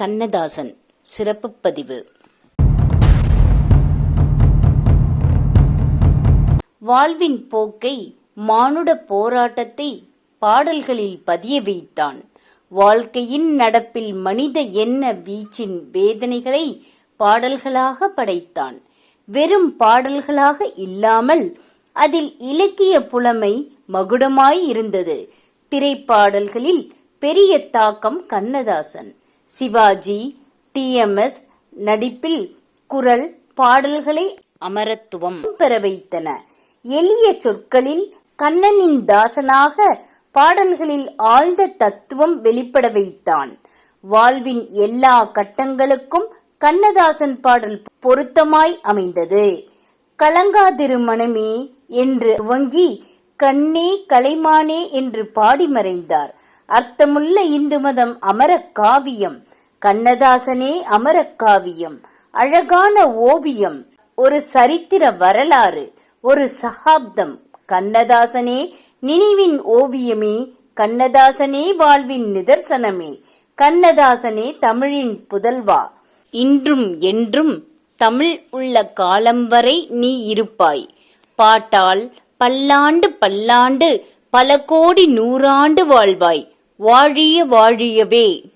கண்ணதாசன் சிறப்பு பதிவு. வாழ்வின் போக்கை மானுட போராட்டத்தை பாடல்களில் பதிய வைத்தான். வாழ்க்கையின் நடப்பில் மனித எண்ண வீச்சின் வேதனைகளை பாடல்களாக படைத்தான். வெறும் பாடல்களாக இல்லாமல் அதில் இலக்கிய புலமை மகுடமாய் இருந்தது. திரைப்பாடல்களில் பெரிய தாக்கம் கண்ணதாசன். சிவாஜி டிஎம்எஸ் நடிப்பில் குரல் பாடல்களை அமரத்துவம் பெற வைத்தன. எளிய சொற்களில் கண்ணனின் தாசனாக பாடல்களில் ஆழ்ந்த தத்துவம் வெளிப்பட வைத்தான். வாழ்வின் எல்லா கட்டங்களுக்கும் கண்ணதாசன் பாடல் பொருத்தமாய் அமைந்தது. கலங்காதிரு மனமே என்று துவங்கி கண்ணே கலைமானே என்று பாடி மறைந்தார். அர்த்தமுள்ள இந்து மதம் அமர காவியம் கண்ணதாசனே அமர காவியம் அழகான ஓவியம் ஒரு சரித்திர வரலாறு ஒரு சகாப்தம். கண்ணதாசனே நினைவின் ஓவியமே கண்ணதாசனே வாழ்வின் நிதர்சனமே கண்ணதாசனே தமிழின் புதல்வா. இன்றும் என்றும் தமிழ் உள்ள காலம் வரை நீ இருப்பாய். பாட்டால் பல்லாண்டு பல்லாண்டு பல கோடி நூறாண்டு வாழ்வாய். வாழிய வாழியவே.